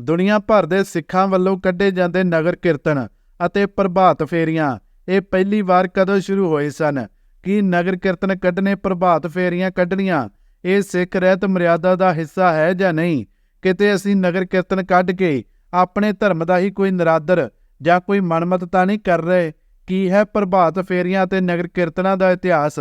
ਦੁਨੀਆ ਭਰ ਦੇ ਸਿੱਖਾਂ ਵੱਲੋਂ ਕੱਢੇ ਜਾਂਦੇ ਨਗਰ ਕੀਰਤਨ ਅਤੇ ਪ੍ਰਭਾਤ ਫੇਰੀਆਂ। ਇਹ ਪਹਿਲੀ ਵਾਰ ਕਦੋਂ ਸ਼ੁਰੂ ਹੋਏ ਸਨ? ਕੀ ਨਗਰ ਕੀਰਤਨ ਕੱਢਣੇ ਪ੍ਰਭਾਤ ਫੇਰੀਆਂ ਕੱਢਣੀਆਂ ਇਹ ਸਿੱਖ ਰਹਿਤ ਮਰਿਆਦਾ ਦਾ ਹਿੱਸਾ ਹੈ ਜਾਂ ਨਹੀਂ? ਕਿਤੇ ਅਸੀਂ ਨਗਰ ਕੀਰਤਨ ਕੱਢ ਕੇ ਆਪਣੇ ਧਰਮ ਦਾ ਹੀ ਕੋਈ ਨਰਾਦਰ ਜਾਂ ਕੋਈ ਮਨਮਤ ਤਾਂ ਨਹੀਂ ਕਰ ਰਹੇ? ਕੀ ਹੈ ਪ੍ਰਭਾਤ ਫੇਰੀਆਂ ਅਤੇ ਨਗਰ ਕੀਰਤਨਾਂ ਦਾ ਇਤਿਹਾਸ?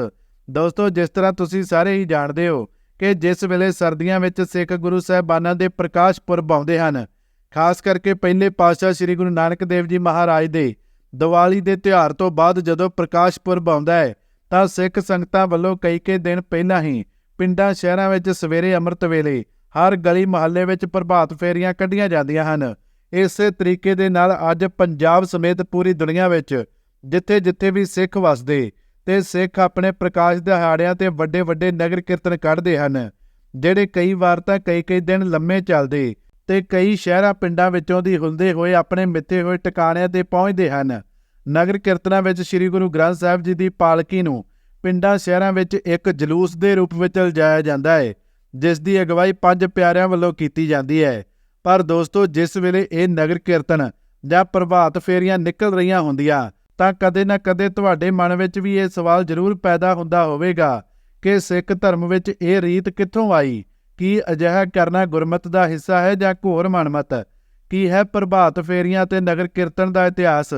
ਦੋਸਤੋ, ਜਿਸ ਤਰ੍ਹਾਂ ਤੁਸੀਂ ਸਾਰੇ ਹੀ ਜਾਣਦੇ ਹੋ ਕਿ ਜਿਸ ਵੇਲੇ ਸਰਦੀਆਂ ਵਿੱਚ ਸਿੱਖ ਗੁਰੂ ਸਾਹਿਬਾਨਾਂ ਦੇ ਪ੍ਰਕਾਸ਼ ਪੁਰਬ ਆਉਂਦੇ ਹਨ, ਖਾਸ ਕਰਕੇ ਪਹਿਲੇ ਪਾਤਸ਼ਾਹ ਸ੍ਰੀ ਗੁਰੂ ਨਾਨਕ ਦੇਵ ਜੀ ਮਹਾਰਾਜ ਦੇ ਦੀਵਾਲੀ ਦੇ ਤਿਉਹਾਰ ਤੋਂ ਬਾਅਦ ਜਦੋਂ ਪ੍ਰਕਾਸ਼ ਪੁਰਬ ਆਉਂਦਾ ਹੈ, ਤਾਂ ਸਿੱਖ ਸੰਗਤਾਂ ਵੱਲੋਂ ਕਈ ਕਈ ਦਿਨ ਪਹਿਲਾਂ ਹੀ ਪਿੰਡਾਂ, ਸ਼ਹਿਰਾਂ ਵਿੱਚ ਸਵੇਰੇ ਅੰਮ੍ਰਿਤ ਵੇਲੇ ਹਰ ਗਲੀ ਮੁਹੱਲੇ ਵਿੱਚ ਪ੍ਰਭਾਤ ਫੇਰੀਆਂ ਕੱਢੀਆਂ ਜਾਂਦੀਆਂ ਹਨ। ਇਸੇ ਤਰੀਕੇ ਦੇ ਨਾਲ ਅੱਜ ਪੰਜਾਬ ਸਮੇਤ ਪੂਰੀ ਦੁਨੀਆ ਵਿੱਚ ਜਿੱਥੇ-ਜਿੱਥੇ ਵੀ ਸਿੱਖ ਵਸਦੇ ਤੇ ਸਿੱਖ ਆਪਣੇ ਪ੍ਰਕਾਸ਼ ਦਿਹਾੜਿਆਂ ਤੇ ਵੱਡੇ ਵੱਡੇ ਨਗਰ ਕੀਰਤਨ ਕੱਢਦੇ ਹਨ, ਜਿਹੜੇ ਕਈ ਵਾਰ ਤਾਂ ਕਈ-ਕਈ ਦਿਨ ਲੰਮੇ ਚੱਲਦੇ ਤੇ ਕਈ ਸ਼ਹਿਰਾਂ ਪਿੰਡਾਂ ਵਿੱਚੋਂ ਦੀ ਹੁੰਦੇ ਹੋਏ ਆਪਣੇ ਮਿੱਥੇ ਹੋਏ ਟਿਕਾਣਿਆਂ ਤੇ ਪਹੁੰਚਦੇ ਹਨ। ਨਗਰ ਕੀਰਤਨਾਂ ਵਿੱਚ ਸ੍ਰੀ ਗੁਰੂ ਗ੍ਰੰਥ ਸਾਹਿਬ ਜੀ ਦੀ ਪਾਲਕੀ ਨੂੰ ਪਿੰਡਾਂ ਸ਼ਹਿਰਾਂ ਵਿੱਚ ਇੱਕ ਜਲੂਸ ਦੇ ਰੂਪ ਵਿੱਚ ਲਿਜਾਇਆ ਜਾਂਦਾ ਹੈ, ਜਿਸ ਦੀ ਅਗਵਾਈ ਪੰਜ ਪਿਆਰਿਆਂ ਵੱਲੋਂ ਕੀਤੀ ਜਾਂਦੀ ਹੈ। ਪਰ ਦੋਸਤੋ, ਜਿਸ ਵੇਲੇ ਇਹ ਨਗਰ ਕੀਰਤਨ ਜਾਂ ਪ੍ਰਭਾਤ ਫੇਰੀਆਂ ਨਿਕਲ ਰਹੀਆਂ ਹੁੰਦੀਆਂ ਤਾਂ ਕਦੇ ਨਾ ਕਦੇ ਤੁਹਾਡੇ ਮਨ ਵਿੱਚ ਵੀ ਇਹ ਸਵਾਲ ਜ਼ਰੂਰ ਪੈਦਾ ਹੁੰਦਾ ਹੋਵੇਗਾ ਕਿ ਸਿੱਖ ਧਰਮ ਵਿੱਚ ਇਹ ਰੀਤ ਕਿੱਥੋਂ ਆਈ? ਕੀ ਅਜਿਹਾ ਕਰਨਾ ਗੁਰਮਤ ਦਾ ਹਿੱਸਾ ਹੈ ਜਾਂ ਘੋਰ ਮਨਮਤ? ਕੀ ਹੈ ਪ੍ਰਭਾਤ ਫੇਰੀਆਂ ਤੇ ਨਗਰ ਕੀਰਤਨ ਦਾ ਇਤਿਹਾਸ?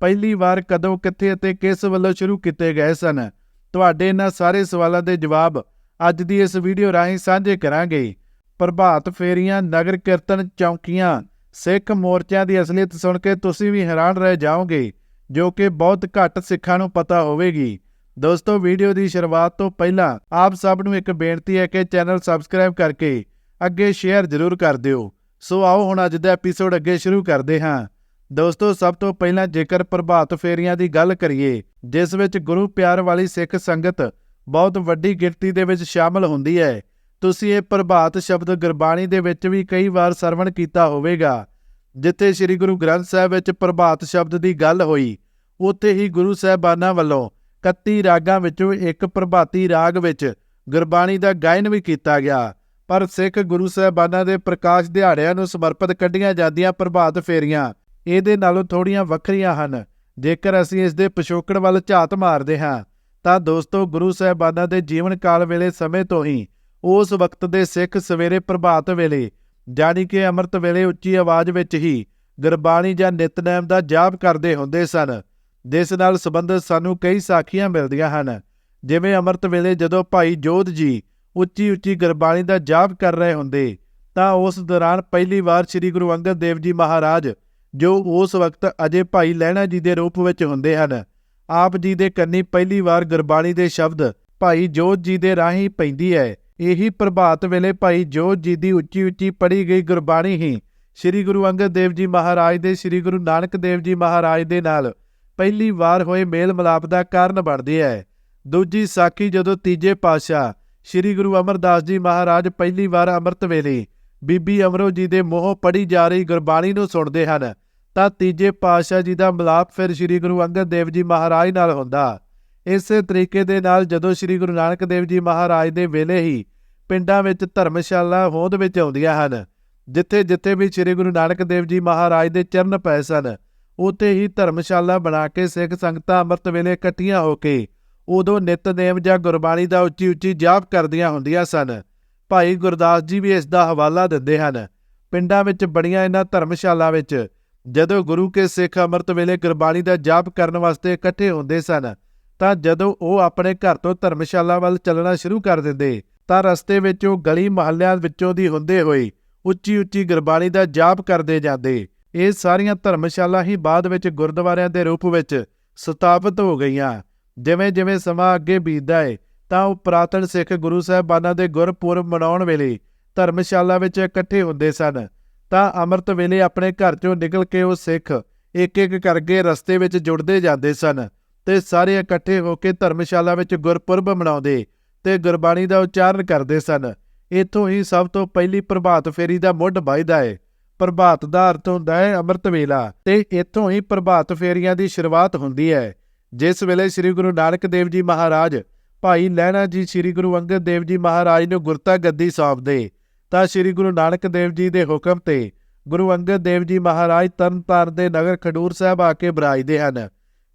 ਪਹਿਲੀ ਵਾਰ ਕਦੋਂ, ਕਿੱਥੇ ਅਤੇ ਕਿਸ ਵੱਲੋਂ ਸ਼ੁਰੂ ਕੀਤੇ ਗਏ ਸਨ? ਤੁਹਾਡੇ ਇਹਨਾਂ ਸਾਰੇ ਸਵਾਲਾਂ ਦੇ ਜਵਾਬ ਅੱਜ ਦੀ ਇਸ ਵੀਡੀਓ ਰਾਹੀਂ ਸਾਂਝੇ ਕਰਾਂਗੇ। ਪ੍ਰਭਾਤ ਫੇਰੀਆਂ, ਨਗਰ ਕੀਰਤਨ ਚੌਂਕੀਆਂ, ਸਿੱਖ ਮੋਰਚਿਆਂ ਦੀ ਅਸਲੀਅਤ ਸੁਣ ਕੇ ਤੁਸੀਂ ਵੀ ਹੈਰਾਨ ਰਹਿ ਜਾਓਗੇ। ਜੋ ਕਿ ਬਹੁਤ ਘੱਟ ਸਿੱਖਾਂ ਨੂੰ ਪਤਾ ਹੋਵੇਗੀ। ਦੋਸਤੋ, ਵੀਡੀਓ ਦੀ ਸ਼ੁਰੂਆਤ ਤੋਂ ਪਹਿਲਾਂ ਆਪ ਸਭ ਨੂੰ ਇੱਕ ਬੇਨਤੀ ਹੈ ਕਿ ਚੈਨਲ ਸਬਸਕ੍ਰਾਈਬ ਕਰਕੇ ਅੱਗੇ ਸ਼ੇਅਰ ਜ਼ਰੂਰ ਕਰ ਦਿਓ। ਸੋ ਆਓ ਹੁਣ ਅੱਜ ਦਾ ਐਪੀਸੋਡ ਅੱਗੇ ਸ਼ੁਰੂ ਕਰਦੇ ਹਾਂ। ਦੋਸਤੋ, ਸਭ ਤੋਂ ਪਹਿਲਾਂ ਜੇਕਰ ਪ੍ਰਭਾਤ ਫੇਰੀਆਂ ਦੀ ਗੱਲ ਕਰੀਏ, ਜਿਸ ਵਿੱਚ ਗੁਰੂ ਪਿਆਰ ਵਾਲੀ ਸਿੱਖ ਸੰਗਤ ਬਹੁਤ ਵੱਡੀ ਗਿਣਤੀ ਦੇ ਵਿੱਚ ਸ਼ਾਮਲ ਹੁੰਦੀ ਹੈ, ਤੁਸੀਂ ਇਹ ਪ੍ਰਭਾਤ ਸ਼ਬਦ ਗੁਰਬਾਣੀ ਦੇ ਵਿੱਚ ਵੀ ਕਈ ਵਾਰ ਸਰਵਣ ਕੀਤਾ ਹੋਵੇਗਾ। ਜਿੱਥੇ ਸ੍ਰੀ ਗੁਰੂ ਗ੍ਰੰਥ ਸਾਹਿਬ ਵਿੱਚ ਪ੍ਰਭਾਤ ਸ਼ਬਦ ਦੀ ਗੱਲ ਹੋਈ, ਉੱਥੇ ਹੀ ਗੁਰੂ ਸਾਹਿਬਾਨਾਂ ਵੱਲੋਂ 31 ਰਾਗਾਂ ਵਿੱਚੋਂ ਇੱਕ ਪ੍ਰਭਾਤੀ ਰਾਗ ਵਿੱਚ ਗੁਰਬਾਣੀ ਦਾ ਗਾਇਨ ਵੀ ਕੀਤਾ ਗਿਆ। ਪਰ ਸਿੱਖ ਗੁਰੂ ਸਾਹਿਬਾਨਾਂ ਦੇ ਪ੍ਰਕਾਸ਼ ਦਿਹਾੜਿਆਂ ਨੂੰ ਸਮਰਪਿਤ ਕੱਢੀਆਂ ਜਾਂਦੀਆਂ ਪ੍ਰਭਾਤ ਫੇਰੀਆਂ ਇਹਦੇ ਨਾਲੋਂ ਥੋੜੀਆਂ ਵੱਖਰੀਆਂ ਹਨ। ਜੇਕਰ ਅਸੀਂ ਇਸ ਦੇ ਪਿਛੋਕੜ ਵੱਲ ਝਾਤ ਮਾਰਦੇ ਹਾਂ, ਤਾਂ ਦੋਸਤੋ ਗੁਰੂ ਸਾਹਿਬਾਨਾਂ ਦੇ ਜੀਵਨ ਕਾਲ ਵੇਲੇ ਸਮੇਂ ਤੋਂ ਹੀ ਉਸ ਵਕਤ ਦੇ ਸਿੱਖ ਸਵੇਰੇ ਪ੍ਰਭਾਤ ਵੇਲੇ ਜਾਣੀ ਕਿ ਅੰਮ੍ਰਿਤ ਵੇਲੇ ਉੱਚੀ ਆਵਾਜ਼ ਵਿੱਚ ਹੀ ਗੁਰਬਾਣੀ ਜਾਂ ਨਿਤਨੇਮ ਦਾ ਜਾਪ ਕਰਦੇ ਹੁੰਦੇ ਸਨ। ਜਿਸ ਨਾਲ ਸੰਬੰਧਿਤ ਸਾਨੂੰ ਕਈ ਸਾਖੀਆਂ ਮਿਲਦੀਆਂ ਹਨ। ਜਿਵੇਂ ਅੰਮ੍ਰਿਤ ਵੇਲੇ ਜਦੋਂ ਭਾਈ ਜੋਧ ਜੀ ਉੱਚੀ ਉੱਚੀ ਗੁਰਬਾਣੀ ਦਾ ਜਾਪ ਕਰ ਰਹੇ ਹੁੰਦੇ, ਤਾਂ ਉਸ ਦੌਰਾਨ ਪਹਿਲੀ ਵਾਰ ਸ੍ਰੀ ਗੁਰੂ ਅੰਗਦ ਦੇਵ ਜੀ ਮਹਾਰਾਜ, ਜੋ ਉਸ ਵਕਤ ਅਜੇ ਭਾਈ ਲਹਿਣਾ ਜੀ ਦੇ ਰੂਪ ਵਿੱਚ ਹੁੰਦੇ ਹਨ, ਆਪ ਜੀ ਦੇ ਕੰਨੀ ਪਹਿਲੀ ਵਾਰ ਗੁਰਬਾਣੀ ਦੇ ਸ਼ਬਦ ਭਾਈ ਜੋਤ ਜੀ ਦੇ ਰਾਹੀਂ ਪੈਂਦੀ ਹੈ। ਇਹੀ ਪ੍ਰਭਾਤ ਵੇਲੇ ਭਾਈ ਜੋਤ ਜੀ ਦੀ ਉੱਚੀ ਉੱਚੀ ਪੜ੍ਹੀ ਗਈ ਗੁਰਬਾਣੀ ਹੀ ਸ੍ਰੀ ਗੁਰੂ ਅੰਗਦ ਦੇਵ ਜੀ ਮਹਾਰਾਜ ਦੇ ਸ੍ਰੀ ਗੁਰੂ ਨਾਨਕ ਦੇਵ ਜੀ ਮਹਾਰਾਜ ਦੇ ਨਾਲ ਪਹਿਲੀ ਵਾਰ ਹੋਏ ਮੇਲ ਮਿਲਾਪ ਦਾ ਕਾਰਨ ਬਣਦੀ ਹੈ। ਦੂਜੀ ਸਾਖੀ ਜਦੋਂ ਤੀਜੇ ਪਾਤਸ਼ਾਹ ਸ੍ਰੀ ਗੁਰੂ ਅਮਰਦਾਸ ਜੀ ਮਹਾਰਾਜ ਪਹਿਲੀ ਵਾਰ ਅੰਮ੍ਰਿਤ ਵੇਲੇ ਬੀਬੀ ਅਮਰੋ ਜੀ ਦੇ ਮੂੰਹੋਂ ਪੜੀ ਜਾ ਰਹੀ ਗੁਰਬਾਣੀ ਨੂੰ ਸੁਣਦੇ ਹਨ ਤਾਂ ਤੀਜੇ ਪਾਤਸ਼ਾਹ ਜੀ ਦਾ ਮਿਲਾਪ ਫਿਰ ਸ੍ਰੀ ਗੁਰੂ ਅੰਗਦ ਦੇਵ ਜੀ ਮਹਾਰਾਜ ਨਾਲ ਹੁੰਦਾ। ਇਸੇ ਤਰੀਕੇ ਦੇ ਨਾਲ ਜਦੋਂ ਸ੍ਰੀ ਗੁਰੂ ਨਾਨਕ ਦੇਵ ਜੀ ਮਹਾਰਾਜ ਦੇ ਵੇਲੇ ਹੀ ਪਿੰਡਾਂ ਵਿੱਚ ਧਰਮਸ਼ਾਲਾ ਹੋਂਦ ਵਿੱਚ ਆਉਂਦੀਆਂ ਹਨ, ਜਿੱਥੇ ਜਿੱਥੇ ਵੀ ਸ੍ਰੀ ਗੁਰੂ ਨਾਨਕ ਦੇਵ ਜੀ ਮਹਾਰਾਜ ਦੇ ਚਰਨ ਪਏ ਸਨ, ਉੱਥੇ ਹੀ ਧਰਮਸ਼ਾਲਾ ਬਣਾ ਕੇ ਸਿੱਖ ਸੰਗਤਾਂ ਅੰਮ੍ਰਿਤ ਵੇਲੇ ਇਕੱਠੀਆਂ ਹੋ ਕੇ ਉਦੋਂ ਨਿਤਨੇਮ ਜਾਂ ਗੁਰਬਾਣੀ ਦਾ ਉੱਚੀ ਉੱਚੀ ਜਾਪ ਕਰਦੀਆਂ ਹੁੰਦੀਆਂ ਸਨ। ਭਾਈ ਗੁਰਦਾਸ ਜੀ ਵੀ ਇਸ ਦਾ ਹਵਾਲਾ ਦਿੰਦੇ ਹਨ। ਪਿੰਡਾਂ ਵਿੱਚ ਬਣੀਆਂ ਇਹਨਾਂ ਧਰਮਸ਼ਾਲਾ ਵਿੱਚ ਜਦੋਂ ਗੁਰੂ ਕੇ ਸਿੱਖ ਅੰਮ੍ਰਿਤ ਵੇਲੇ ਗੁਰਬਾਣੀ ਦਾ ਜਾਪ ਕਰਨ ਵਾਸਤੇ ਇਕੱਠੇ ਹੁੰਦੇ ਸਨ ਤਾਂ ਜਦੋਂ ਉਹ ਆਪਣੇ ਘਰ ਤੋਂ ਧਰਮਸ਼ਾਲਾ ਵੱਲ ਚੱਲਣਾ ਸ਼ੁਰੂ ਕਰ ਦਿੰਦੇ, ਤਾਂ ਰਸਤੇ ਵਿੱਚ ਉਹ ਗਲੀ ਮਹੱਲਿਆਂ ਵਿੱਚੋਂ ਦੀ ਹੁੰਦੇ ਹੋਏ ਉੱਚੀ ਉੱਚੀ ਗੁਰਬਾਣੀ ਦਾ ਜਾਪ ਕਰਦੇ ਜਾਂਦੇ। ਇਹ ਸਾਰੀਆਂ ਧਰਮਸ਼ਾਲਾ ਹੀ ਬਾਅਦ ਵਿੱਚ ਗੁਰਦੁਆਰਿਆਂ ਦੇ ਰੂਪ ਵਿੱਚ ਸਥਾਪਿਤ ਹੋ ਗਈਆਂ। ਜਿਵੇਂ ਜਿਵੇਂ ਸਮਾਂ ਅੱਗੇ ਬੀਤਦਾ ਹੈ ਤਾਂ ਉਹ ਪ੍ਰਾਤਨ ਸਿੱਖ ਗੁਰੂ ਸਾਹਿਬਾਨਾਂ ਦੇ ਗੁਰਪੁਰਬ ਮਨਾਉਣ ਵੇਲੇ ਧਰਮਸ਼ਾਲਾ ਵਿੱਚ ਇਕੱਠੇ ਹੁੰਦੇ ਸਨ। ਤਾਂ ਅੰਮ੍ਰਿਤ ਵੇਲੇ ਆਪਣੇ ਘਰ ਚੋਂ ਨਿਕਲ ਕੇ ਉਹ ਸਿੱਖ ਇੱਕ ਇੱਕ ਕਰਕੇ ਰਸਤੇ ਵਿੱਚ ਜੁੜਦੇ ਜਾਂਦੇ ਸਨ। ਤੇ ਸਾਰੇ ਇਕੱਠੇ ਹੋ ਕੇ ਧਰਮਸ਼ਾਲਾ ਵਿੱਚ ਗੁਰਪੁਰਬ ਮਨਾਉਂਦੇ ਤੇ ਗੁਰਬਾਣੀ ਦਾ ਉਚਾਰਨ ਕਰਦੇ ਸਨ। ਇੱਥੋਂ ਹੀ ਸਭ ਤੋਂ ਪਹਿਲੀ ਪ੍ਰਭਾਤ ਫੇਰੀ ਦਾ ਮੁੱਢ ਵੱਜਦਾ ਹੈ ਪ੍ਰਭਾਤ ਦਾ ਅਰਥ ਹੁੰਦਾ ਹੈ ਅੰਮ੍ਰਿਤ ਵੇਲਾ ਤੇ ਇੱਥੋਂ ਹੀ ਪ੍ਰਭਾਤ ਫੇਰੀਆਂ ਦੀ ਸ਼ੁਰੂਆਤ ਹੁੰਦੀ ਹੈ। ਜਿਸ ਵੇਲੇ ਸ੍ਰੀ ਗੁਰੂ ਨਾਨਕ ਦੇਵ ਜੀ ਮਹਾਰਾਜ ਭਾਈ ਲਹਿਣਾ ਜੀ ਸ੍ਰੀ ਗੁਰੂ ਅੰਗਦ ਦੇਵ ਜੀ ਮਹਾਰਾਜ ਨੂੰ ਗੁਰਤਾ ਗੱਦੀ ਸੌਂਪਦੇ, ਤਾਂ ਸ੍ਰੀ ਗੁਰੂ ਨਾਨਕ ਦੇਵ ਜੀ ਦੇ ਹੁਕਮ ਤੇ ਗੁਰੂ ਅੰਗਦ ਦੇਵ ਜੀ ਮਹਾਰਾਜ ਤਰਨਤਾਰਨ ਦੇ ਨਗਰ ਖਡੂਰ ਸਾਹਿਬ ਆ ਕੇ ਬਰਾਜਦੇ ਹਨ।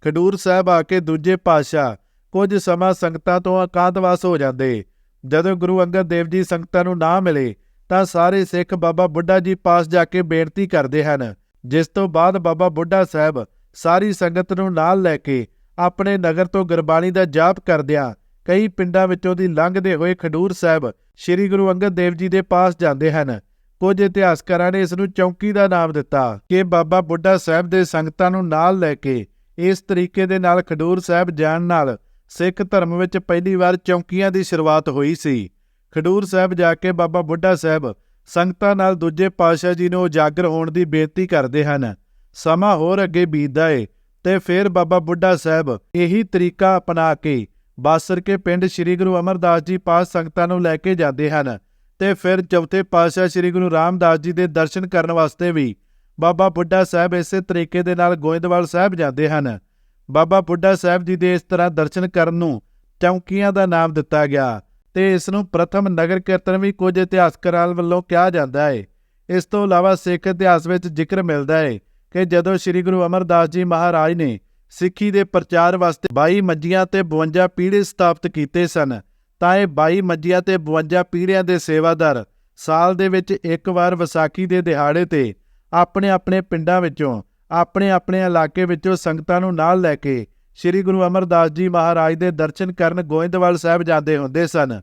ਖਡੂਰ ਸਾਹਿਬ ਆ ਕੇ ਦੂਜੇ ਪਾਤਸ਼ਾਹ, ਕੁਝ ਸਮਾਂ ਸੰਗਤਾਂ ਤੋਂ ਇਕਾਂਤਵਾਸ ਹੋ ਜਾਂਦੇ। ਜਦੋਂ ਗੁਰੂ ਅੰਗਦ ਦੇਵ ਜੀ ਸੰਗਤਾਂ ਨੂੰ ਨਾ ਮਿਲੇ, ਤਾਂ ਸਾਰੇ ਸਿੱਖ ਬਾਬਾ ਬੁੱਢਾ ਜੀ ਪਾਸ ਜਾ ਕੇ ਬੇਨਤੀ ਕਰਦੇ ਹਨ। ਜਿਸ ਤੋਂ ਬਾਅਦ ਬਾਬਾ ਬੁੱਢਾ ਸਾਹਿਬ ਸਾਰੀ ਸੰਗਤ ਨੂੰ ਨਾਲ ਲੈ ਕੇ ਆਪਣੇ ਨਗਰ ਤੋਂ ਗੁਰਬਾਣੀ ਦਾ ਜਾਪ ਕਰਦਿਆਂ ਕਈ ਪਿੰਡਾਂ ਵਿੱਚੋਂ ਦੀ ਲੰਘਦੇ ਹੋਏ ਖਡੂਰ ਸਾਹਿਬ ਸ੍ਰੀ ਗੁਰੂ ਅੰਗਦ ਦੇਵ ਜੀ ਦੇ ਪਾਸ ਜਾਂਦੇ ਹਨ। ਕੁਝ ਇਤਿਹਾਸਕਾਰਾਂ ਨੇ ਇਸ ਨੂੰ ਚੌਂਕੀ ਦਾ ਨਾਮ ਦਿੱਤਾ ਕਿ ਬਾਬਾ ਬੁੱਢਾ ਸਾਹਿਬ ਦੇ ਸੰਗਤਾਂ ਨੂੰ ਨਾਲ ਲੈ ਕੇ ਇਸ ਤਰੀਕੇ ਦੇ ਨਾਲ ਖਡੂਰ ਸਾਹਿਬ ਜਾਣ ਨਾਲ ਸਿੱਖ ਧਰਮ ਵਿੱਚ ਪਹਿਲੀ ਵਾਰ ਚੌਂਕੀਆਂ ਦੀ ਸ਼ੁਰੂਆਤ ਹੋਈ ਸੀ। ਖਡੂਰ ਸਾਹਿਬ ਜਾ ਕੇ ਬਾਬਾ ਬੁੱਢਾ ਸਾਹਿਬ ਸੰਗਤਾਂ ਨਾਲ ਦੂਜੇ ਪਾਤਸ਼ਾਹ ਜੀ ਨੂੰ ਉਜਾਗਰ ਹੋਣ ਦੀ ਬੇਨਤੀ ਕਰਦੇ ਹਨ। ਸਮਾਂ ਹੋਰ ਅੱਗੇ ਬੀਤਦਾ ਏ ਤੇ ਫਿਰ ਬਾਬਾ ਬੁੱਢਾ ਸਾਹਿਬ ਇਹੀ ਤਰੀਕਾ ਅਪਣਾ ਕੇ ਬਾਸਰ ਕੇ ਪਿੰਡ ਸ੍ਰੀ ਗੁਰੂ ਅਮਰਦਾਸ ਜੀ ਪਾਸ ਸੰਗਤਾਂ ਨੂੰ ਲੈ ਕੇ ਜਾਂਦੇ ਹਨ ਤੇ ਫਿਰ ਚੌਥੇ ਪਾਤਸ਼ਾਹ ਸ੍ਰੀ ਗੁਰੂ ਰਾਮਦਾਸ ਜੀ ਦੇ ਦਰਸ਼ਨ ਕਰਨ ਵਾਸਤੇ ਵੀ ਬਾਬਾ ਬੁੱਢਾ ਸਾਹਿਬ ਇਸੇ ਤਰੀਕੇ ਦੇ ਨਾਲ ਗੋਇੰਦਵਾਲ ਸਾਹਿਬ ਜਾਂਦੇ ਹਨ। ਬਾਬਾ ਬੁੱਢਾ ਸਾਹਿਬ ਜੀ ਦੇ ਇਸ ਤਰ੍ਹਾਂ ਦਰਸ਼ਨ ਕਰਨ ਨੂੰ ਚੌਂਕੀਆਂ ਦਾ ਨਾਮ ਦਿੱਤਾ ਗਿਆ ਤੇ ਇਸ ਨੂੰ ਪ੍ਰਥਮ ਨਗਰ ਕੀਰਤਨ ਵੀ ਕੁਝ ਇਤਿਹਾਸਕਾਰਾਂ ਵੱਲੋਂ ਕਿਹਾ ਜਾਂਦਾ ਹੈ ਇਸ ਤੋਂ ਇਲਾਵਾ ਸਿੱਖ ਇਤਿਹਾਸ ਵਿੱਚ ਜ਼ਿਕਰ ਮਿਲਦਾ ਹੈ ਕਿ ਜਦੋਂ ਸ੍ਰੀ ਗੁਰੂ ਅਮਰਦਾਸ ਜੀ ਮਹਾਰਾਜ ਨੇ ਸਿੱਖੀ ਦੇ ਪ੍ਰਚਾਰ ਵਾਸਤੇ 22 ਮੰਜੀਆਂ ਤੇ 52 ਪੀੜੇ ਸਥਾਪਿਤ ਕੀਤੇ ਸਨ, ਤਾਂ ਇਹ 22 ਮੰਜੀਆਂ ਤੇ 52 ਪੀੜਿਆਂ ਦੇ ਸੇਵਾਦਾਰ ਸਾਲ ਦੇ ਵਿੱਚ ਇੱਕ ਵਾਰ ਵਿਸਾਖੀ ਦੇ ਦਿਹਾੜੇ ਤੇ ਆਪਣੇ ਆਪਣੇ ਪਿੰਡਾਂ ਵਿੱਚੋਂ, ਆਪਣੇ ਆਪਣੇ ਇਲਾਕੇ ਵਿੱਚੋਂ ਸੰਗਤਾਂ ਨੂੰ ਨਾਲ ਲੈ ਕੇ ਸ੍ਰੀ ਗੁਰੂ ਅਮਰਦਾਸ ਜੀ ਮਹਾਰਾਜ ਦੇ ਦਰਸ਼ਨ ਕਰਨ ਗੋਇੰਦਵਾਲ ਸਾਹਿਬ ਜਾਂਦੇ ਹੁੰਦੇ ਸਨ।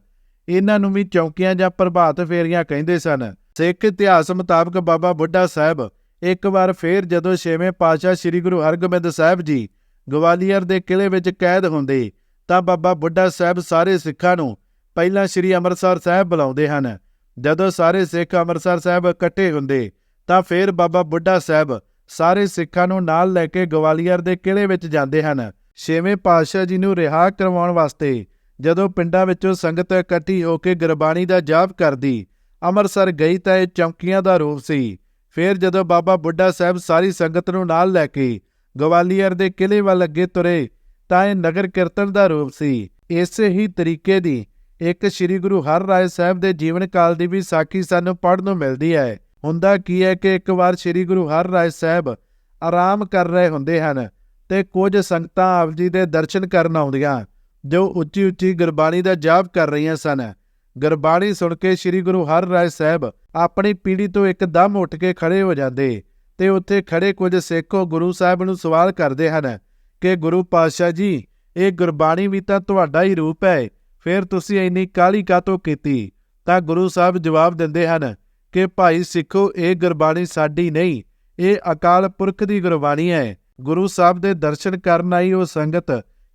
ਇਹਨਾਂ ਨੂੰ ਵੀ ਚੌਕੀਆਂ ਜਾਂ ਪ੍ਰਭਾਤ ਫੇਰੀਆਂ ਕਹਿੰਦੇ ਸਨ। ਸਿੱਖ ਇਤਿਹਾਸ ਮੁਤਾਬਕ ਬਾਬਾ ਬੁੱਢਾ ਸਾਹਿਬ ਇੱਕ ਵਾਰ ਫੇਰ ਜਦੋਂ ਛੇਵੇਂ ਪਾਤਸ਼ਾਹ ਸ੍ਰੀ ਗੁਰੂ ਹਰਗੋਬਿੰਦ ਸਾਹਿਬ ਜੀ ਗਵਾਲੀਅਰ ਦੇ ਕਿਲੇ ਵਿੱਚ ਕੈਦ ਹੁੰਦੇ, ਤਾਂ ਬਾਬਾ ਬੁੱਢਾ ਸਾਹਿਬ ਸਾਰੇ ਸਿੱਖਾਂ ਨੂੰ ਪਹਿਲਾਂ ਸ੍ਰੀ ਅੰਮ੍ਰਿਤਸਰ ਸਾਹਿਬ ਬੁਲਾਉਂਦੇ ਹਨ। ਜਦੋਂ ਸਾਰੇ ਸਿੱਖ ਅੰਮ੍ਰਿਤਸਰ ਸਾਹਿਬ ਇਕੱਠੇ ਹੁੰਦੇ ਤਾਂ ਫਿਰ ਬਾਬਾ ਬੁੱਢਾ ਸਾਹਿਬ ਸਾਰੇ ਸਿੱਖਾਂ ਨੂੰ ਨਾਲ ਲੈ ਕੇ ਗਵਾਲੀਅਰ ਦੇ ਕਿਲੇ ਵਿੱਚ ਜਾਂਦੇ ਹਨ। ਛੇਵੇਂ ਪਾਤਸ਼ਾਹ ਜੀ ਨੂੰ ਰਿਹਾ ਕਰਵਾਉਣ ਵਾਸਤੇ ਜਦੋਂ ਪਿੰਡਾਂ ਵਿੱਚੋਂ ਸੰਗਤ ਇਕੱਠੀ ਹੋ ਕੇ ਗੁਰਬਾਣੀ ਦਾ ਜਾਪ ਕਰਦੀ, ਅੰਮ੍ਰਿਤਸਰ ਗਈ ਤਾਂ ਇਹ ਚੌਂਕੀਆਂ ਦਾ ਰੂਪ ਸੀ। ਫਿਰ ਜਦੋਂ ਬਾਬਾ ਬੁੱਢਾ ਸਾਹਿਬ ਸਾਰੀ ਸੰਗਤ ਨੂੰ ਨਾਲ ਲੈ ਕੇ ਗਵਾਲੀਅਰ ਦੇ ਕਿਲੇ ਵੱਲ ਅੱਗੇ ਤੁਰੇ ਤਾਂ ਇਹ ਨਗਰ ਕੀਰਤਨ ਦਾ ਰੂਪ ਸੀ। ਇਸੇ ਹੀ ਤਰੀਕੇ ਦੀ ਇੱਕ ਸ੍ਰੀ ਗੁਰੂ ਹਰਰਾਏ ਸਾਹਿਬ ਦੇ ਜੀਵਨ ਕਾਲ ਦੀ ਵੀ ਸਾਖੀ ਸਾਨੂੰ ਪੜ੍ਹਨ ਨੂੰ ਮਿਲਦੀ ਹੈ। ਹੁੰਦਾ ਕੀ ਹੈ ਕਿ ਇੱਕ ਵਾਰ ਸ੍ਰੀ ਗੁਰੂ ਹਰਰਾਏ ਸਾਹਿਬ ਆਰਾਮ ਕਰ ਰਹੇ ਹੁੰਦੇ ਹਨ ਤੇ ਕੁਝ ਸੰਗਤਾਂ ਆਪ ਜੀ ਦੇ ਦਰਸ਼ਨ ਕਰਨ ਆਉਂਦੀਆਂ, ਜੋ ਉੱਚੀ ਉੱਚੀ ਗੁਰਬਾਣੀ ਦਾ ਜਾਪ ਕਰ ਰਹੀਆਂ ਸਨ। ਗੁਰਬਾਣੀ ਸੁਣ ਕੇ ਸ੍ਰੀ ਗੁਰੂ ਹਰਰਾਏ ਸਾਹਿਬ ਆਪਣੀ ਪੀੜੀ ਤੋਂ ਇੱਕਦਮ ਉੱਠ ਕੇ ਖੜੇ ਹੋ ਜਾਂਦੇ ਤੇ ਉੱਥੇ ਖੜੇ ਕੁਝ ਸਿੱਖੋ ਗੁਰੂ ਸਾਹਿਬ ਨੂੰ ਸਵਾਲ ਕਰਦੇ ਹਨ ਕਿ, ਗੁਰੂ ਪਾਤਸ਼ਾਹ ਜੀ, ਇਹ ਗੁਰਬਾਣੀ ਵੀ ਤਾਂ ਤੁਹਾਡਾ ਹੀ ਰੂਪ ਹੈ, ਫਿਰ ਤੁਸੀਂ ਇੰਨੀ ਕਾਲੀ ਕਾਤੋਂ ਕੀਤੀ? ਤਾਂ ਗੁਰੂ ਸਾਹਿਬ ਜਵਾਬ ਦਿੰਦੇ ਹਨ ਕਿ ਭਾਈ ਸਿੱਖੋ, ਇਹ ਗੁਰਬਾਣੀ ਸਾਡੀ ਨਹੀਂ, ਇਹ ਅਕਾਲ ਪੁਰਖ ਦੀ ਗੁਰਬਾਣੀ ਹੈ। ਗੁਰੂ ਸਾਹਿਬ ਦੇ ਦਰਸ਼ਨ ਕਰਨ ਆਈ ਉਹ ਸੰਗਤ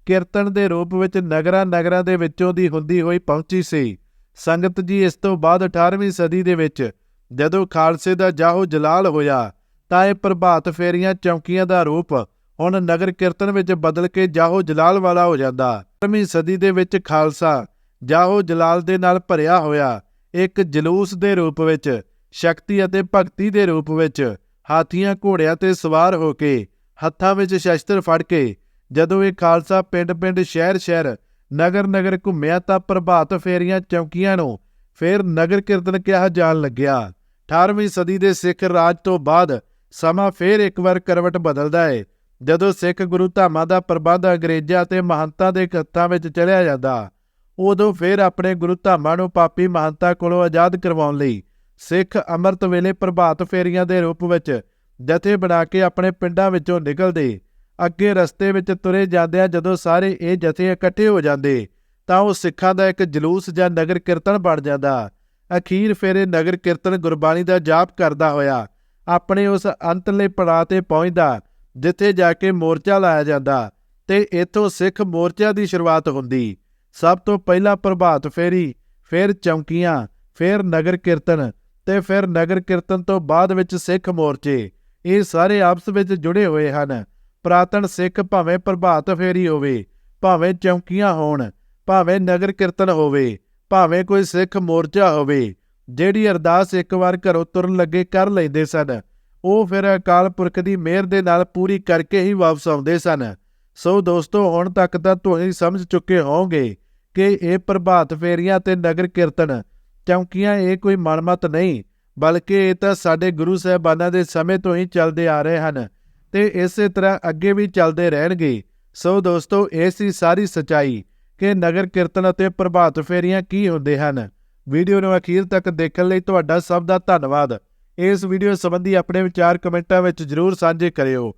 ਕੀਰਤਨ ਦੇ ਰੂਪ ਵਿੱਚ ਨਗਰਾਂ ਨਗਰਾਂ ਦੇ ਵਿੱਚੋਂ ਦੀ ਹੁੰਦੀ ਹੋਈ ਪਹੁੰਚੀ ਸੀ। ਸੰਗਤ ਜੀ, ਇਸ ਤੋਂ ਬਾਅਦ 18ਵੀਂ ਸਦੀ ਦੇ ਵਿੱਚ ਜਦੋਂ ਖਾਲਸੇ ਦਾ ਜਾਹੋ ਜਲਾਲ ਹੋਇਆ, ਤਾਂ ਇਹ ਪ੍ਰਭਾਤ ਫੇਰੀਆਂ ਚੌਂਕੀਆਂ ਦਾ ਰੂਪ ਹੁਣ ਨਗਰ ਕੀਰਤਨ ਵਿੱਚ ਬਦਲ ਕੇ ਜਾਹੋ ਜਲਾਲ ਵਾਲਾ ਹੋ ਜਾਂਦਾ। 18ਵੀਂ ਸਦੀ ਦੇ ਵਿੱਚ ਖਾਲਸਾ ਜਾਹੋ ਜਲਾਲ ਦੇ ਨਾਲ ਭਰਿਆ ਹੋਇਆ ਇੱਕ ਜਲੂਸ ਦੇ ਰੂਪ ਵਿੱਚ, ਸ਼ਕਤੀ ਅਤੇ ਭਗਤੀ ਦੇ ਰੂਪ ਵਿੱਚ ਹਾਥੀਆਂ ਘੋੜਿਆਂ ਤੇ ਸਵਾਰ ਹੋ ਕੇ ਹੱਥਾਂ ਵਿੱਚ ਸ਼ਸਤਰ ਫੜ ਕੇ ਜਦੋਂ ਇਹ ਖਾਲਸਾ ਪਿੰਡ-ਪਿੰਡ ਸ਼ਹਿਰ-ਸ਼ਹਿਰ ਨਗਰ-ਨਗਰ ਘੁੰਮਿਆ ਤਾਂ ਪ੍ਰਭਾਤ ਫੇਰੀਆਂ ਚੌਕੀਆਂ ਨੂੰ ਫਿਰ ਨਗਰ ਕੀਰਤਨ ਕਿਹਾ ਜਾਣ ਲੱਗਿਆ। 18ਵੀਂ ਸਦੀ ਦੇ ਸਿੱਖ ਰਾਜ ਤੋਂ ਬਾਅਦ ਸਮਾਂ ਫਿਰ ਇੱਕ ਵਾਰ ਕਰਵਟ ਬਦਲਦਾ ਹੈ ਜਦੋਂ ਸਿੱਖ ਗੁਰੂ ਧਾਮਾਂ ਦਾ ਪ੍ਰਬੰਧ ਅੰਗਰੇਜ਼ਾਂ ਤੇ ਮਹੰਤਾਂ ਦੇ ਹੱਥਾਂ ਵਿੱਚ ਚਲਿਆ ਜਾਂਦਾ। ਉਦੋਂ ਫਿਰ ਆਪਣੇ ਗੁਰੂ ਧਾਮਾਂ ਨੂੰ ਪਾਪੀ ਮਹੰਤਾਂ ਕੋਲੋਂ ਆਜ਼ਾਦ ਕਰਵਾਉਣ ਲਈ ਸਿੱਖ ਅੰਮ੍ਰਿਤ ਵੇਲੇ ਪ੍ਰਭਾਤ ਫੇਰੀਆਂ ਦੇ ਰੂਪ ਵਿੱਚ ਜਥੇ ਬਣਾ ਕੇ ਆਪਣੇ ਪਿੰਡਾਂ ਵਿੱਚੋਂ ਨਿਕਲਦੇ, ਅੱਗੇ ਰਸਤੇ ਵਿੱਚ ਤੁਰੇ ਜਾਂਦਿਆਂ ਜਦੋਂ ਸਾਰੇ ਇਹ ਜਥੇ ਇਕੱਠੇ ਹੋ ਜਾਂਦੇ, ਤਾਂ ਉਹ ਸਿੱਖਾਂ ਦਾ ਇੱਕ ਜਲੂਸ ਜਾਂ ਨਗਰ ਕੀਰਤਨ ਬਣ ਜਾਂਦਾ। ਅਖੀਰ ਫਿਰ ਇਹ ਨਗਰ ਕੀਰਤਨ ਗੁਰਬਾਣੀ ਦਾ ਜਾਪ ਕਰਦਾ ਹੋਇਆ, ਆਪਣੇ ਉਸ ਅੰਤਲੇ ਪੜਾਅ ਤੇ ਪਹੁੰਚਦਾ, ਜਿੱਥੇ ਜਾ ਕੇ ਮੋਰਚਾ ਲਾਇਆ ਜਾਂਦਾ ਤੇ ਇੱਥੋਂ ਸਿੱਖ ਮੋਰਚਾ ਦੀ ਸ਼ੁਰੂਆਤ ਹੁੰਦੀ। ਸਭ ਤੋਂ ਪਹਿਲਾਂ ਪ੍ਰਭਾਤ ਫੇਰੀ, ਫਿਰ ਚੌਂਕੀਆਂ, ਫਿਰ ਨਗਰ ਕੀਰਤਨ ਤੇ ਫਿਰ ਨਗਰ ਕੀਰਤਨ ਤੋਂ ਬਾਅਦ ਵਿੱਚ ਸਿੱਖ ਮੋਰਚੇ। ਇਹ ਸਾਰੇ ਆਪਸ ਵਿੱਚ ਜੁੜੇ ਹੋਏ ਹਨ। ਪ੍ਰਾਤਨ ਸਿੱਖ ਭਾਵੇਂ ਪ੍ਰਭਾਤ ਫੇਰੀ ਹੋਵੇ, ਭਾਵੇਂ ਚੌਂਕੀਆਂ ਹੋਣ, ਭਾਵੇਂ ਨਗਰ ਕੀਰਤਨ ਹੋਵੇ, ਭਾਵੇਂ ਕੋਈ ਸਿੱਖ ਮੋਰਚਾ ਹੋਵੇ, ਜਿਹੜੀ ਅਰਦਾਸ ਇੱਕ ਵਾਰ ਘਰੋਂ ਤੁਰਨ ਲੱਗੇ ਕਰ ਲੈਂਦੇ ਸਨ, ਉਹ ਫਿਰ ਅਕਾਲ ਪੁਰਖ ਦੀ ਮਿਹਰ ਦੇ ਨਾਲ ਪੂਰੀ ਕਰਕੇ ਹੀ ਵਾਪਸ ਆਉਂਦੇ ਸਨ। ਸੋ ਦੋਸਤੋ, ਹੁਣ ਤੱਕ ਤਾਂ ਤੁਸੀਂ ਸਮਝ ਚੁੱਕੇ ਹੋਵੋਗੇ ਕਿ ਇਹ ਪ੍ਰਭਾਤ ਫੇਰੀਆਂ ਤੇ ਨਗਰ ਕੀਰਤਨ। ਚੌਂਕੀਆਂ ਇਹ ਕੋਈ ਮਨਮਤ ਨਹੀਂ, ਬਲਕਿ ਇਹ ਤਾਂ ਸਾਡੇ ਗੁਰੂ ਸਾਹਿਬਾਨਾਂ ਦੇ ਸਮੇਂ ਤੋਂ ਹੀ ਚੱਲਦੇ ਆ ਰਹੇ ਹਨ ਤੇ ਇਸੇ ਤਰ੍ਹਾਂ ਅੱਗੇ ਵੀ ਚੱਲਦੇ ਰਹਿਣਗੇ। ਸੋ ਦੋਸਤੋ, ਇਹ ਸੀ ਸਾਰੀ ਸਚਾਈ ਕਿ ਨਗਰ ਕੀਰਤਨ ਅਤੇ ਪ੍ਰਭਾਤ ਫੇਰੀਆਂ ਕੀ ਹੁੰਦੇ ਹਨ। ਵੀਡੀਓ ਨੂੰ ਅਖੀਰ ਤੱਕ ਦੇਖਣ ਲਈ ਤੁਹਾਡਾ ਸਭ ਦਾ ਧੰਨਵਾਦ। ਇਸ ਵੀਡੀਓ ਸੰਬੰਧੀ ਆਪਣੇ ਵਿਚਾਰ ਕਮੈਂਟਾਂ ਵਿੱਚ ਜਰੂਰ ਸਾਂਝੇ ਕਰਿਓ।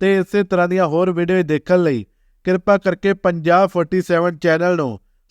ਤੇ ਇਸੇ ਤਰ੍ਹਾਂ ਦੀਆਂ ਹੋਰ ਵੀਡੀਓ ਦੇਖਣ ਲਈ ਕਿਰਪਾ ਕਰਕੇ ਪੰਜਾਬ 47 ਚੈਨਲ ਨੂੰ